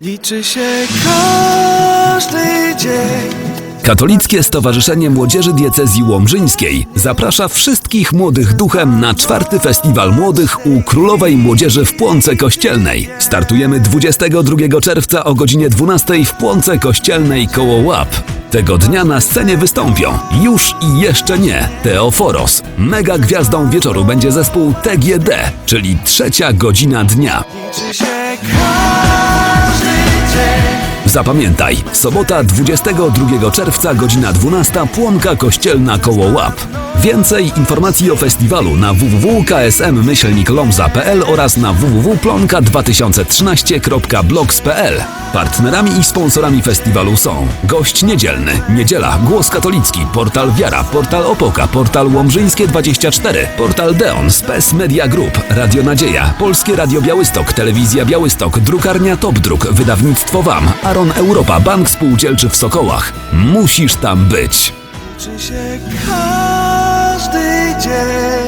Liczy się każdy dzień. Katolickie Stowarzyszenie Młodzieży Diecezji Łomżyńskiej zaprasza wszystkich młodych duchem na czwarty festiwal młodych u Królowej Młodzieży w Płonce Kościelnej. Startujemy 22 czerwca o godzinie 12 w Płonce Kościelnej koło Łap. Tego dnia na scenie wystąpią już i jeszcze nie Teoforos. Mega gwiazdą wieczoru będzie zespół TGD, czyli trzecia godzina dnia. Liczy się każdy. Zapamiętaj, sobota 22 czerwca, godzina 12, Płonka Kościelna koło Łap. Więcej informacji o festiwalu na www.ksm-lomza.pl oraz na www.plonka2013.blogs.pl. Partnerami i sponsorami festiwalu są Gość Niedzielny, Niedziela, Głos Katolicki, Portal Wiara, Portal Opoka, Portal Łomżyńskie 24, Portal Deon, Spes Media Group, Radio Nadzieja, Polskie Radio Białystok, Telewizja Białystok, Drukarnia Top Druk, Wydawnictwo WAM, Aron Europa, Bank Spółdzielczy w Sokołach. Musisz tam być. Liczy się każdy yeah.